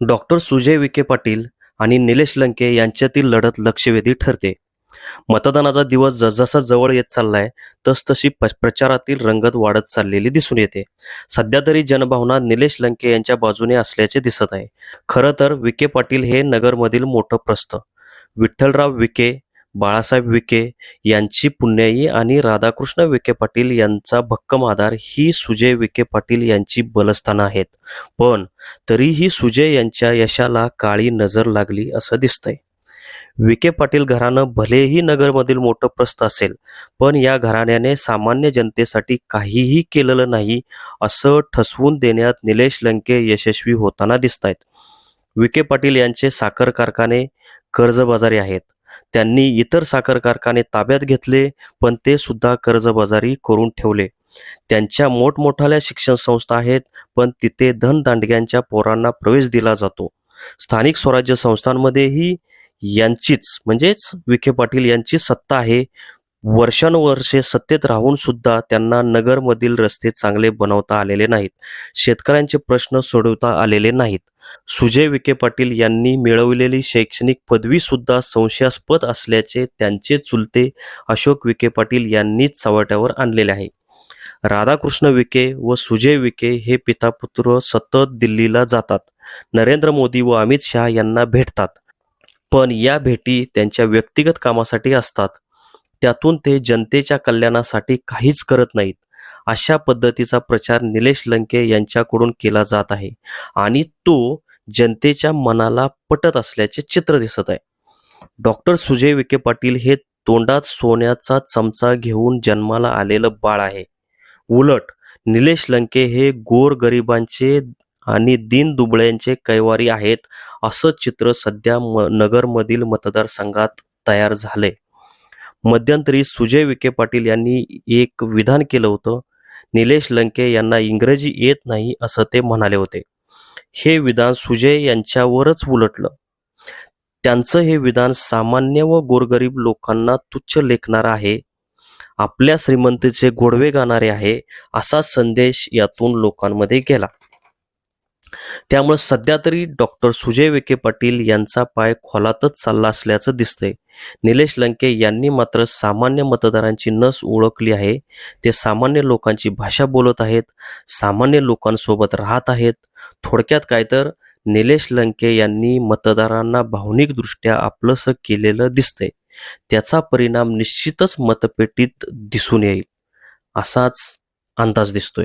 Doctor Sujay Vikhe Patil आणि निलेश लंके यांच्यातील लढत लक्षवेधी ठरते. मतदानाचा दिवस जसजसा जवळ येत चाललाय तसतशी प्रचारातील रंगत वाढत चाललेली दिसून येते. सध्या तरी जनभावना निलेश लंके यांच्या बाजूने असल्याचे दिसत आहे. खरं तर विखे पाटील हे नगरमधील मोठं प्रस्थ. विठ्ठलराव विखे बाळासाहेब विखे यांची पुण्याई आणि राधाकृष्ण विखे पाटील यांचा भक्कम आधार ही सुजय विखे पाटील यांची बलस्थानं आहेत. पण तरीही सुजय यांच्या यशाला काळी नजर लागली असं दिसतंय. विखे पाटील घराणं भलेही नगरमधील मोठं प्रस्थ असेल पण या घराण्याने सामान्य जनतेसाठी काहीही केलेलं नाही असं ठसवून देण्यात निलेश लंके यशस्वी होताना दिसत आहेत विखे पाटील यांचे साखर कारखाने कर्जबाजारी आहेत. त्यांनी इतर साखर कारखाने ताब्यात घेतले पण ते सुद्धा कर्जबाजारी करून ठेवले. त्यांच्या मोठमोठाल्या शिक्षण संस्था आहेत पण तिथे धनदांडग्यांच्या पोरांना प्रवेश दिला जातो. स्थानिक स्वराज्य संस्थांमध्येही यांचीच म्हणजेच विखे पाटील यांची सत्ता आहे. वर्षानुवर्षे सत्तेत राहून सुद्धा त्यांना नगरमधील रस्ते चांगले बनवता आलेले नाहीत. शेतकऱ्यांचे प्रश्न सोडवता आलेले नाहीत. सुजय विखे पाटील यांनी मिळवलेली शैक्षणिक पदवी सुद्धा संशयास्पद असल्याचे त्यांचे चुलते अशोक विखे पाटील यांनीच चव्हाट्यावर आणलेले आहे. राधाकृष्ण विखे व सुजय विखे हे पितापुत्र सतत दिल्लीला जातात. नरेंद्र मोदी व अमित शहा यांना भेटतात. पण या भेटी त्यांच्या व्यक्तिगत कामासाठी असतात. त्यातून ते जनतेच्या कल्याणासाठी काहीच करत नाहीत. अशा पद्धतीचा प्रचार निलेश लंके यांच्याकडून केला जात आहे आणि तो जनतेच्या मनाला पटत असल्याचे चित्र दिसत आहे. डॉक्टर सुजय विखे पाटील हे तोंडात सोन्याचा चमचा घेऊन जन्माला आलेलं बाळ आहे. उलट निलेश लंके हे गोर गरिबांचे आणि दीन दुबळ्यांचे कैवारी आहेत असं चित्र सध्या म नगरमधील मतदारसंघात तयार झालंय. मध्यंतरी सुजय विखे पाटील यांनी एक विधान केलं होतं. निलेश लंके यांना इंग्रजी येत नाही असं ते म्हणाले होते. हे विधान सुजय यांच्यावरच उलटलं. त्यांचं हे विधान सामान्य व गोरगरीब लोकांना तुच्छ लेखणारं आहे. आपल्या श्रीमंतीचे गोडवे गाणारे आहे असा संदेश यातून लोकांमध्ये गेला. त्यामुळे सध्या तरी डॉक्टर सुजय विखे पाटील यांचा पाय खोलातच चालला असल्याचं दिसतंय. निलेश लंके यांनी मात्र सामान्य मतदारांची नस ओळखली आहे. ते सामान्य लोकांची भाषा बोलत आहेत. सामान्य लोकांसोबत राहत आहेत. थोडक्यात काय तर निलेश लंके यांनी मतदारांना भावनिकदृष्ट्या आपलंसं केलेलं दिसतंय. त्याचा परिणाम निश्चितच मतपेटीत दिसून येईल. असाच अंदाज दिसतोय.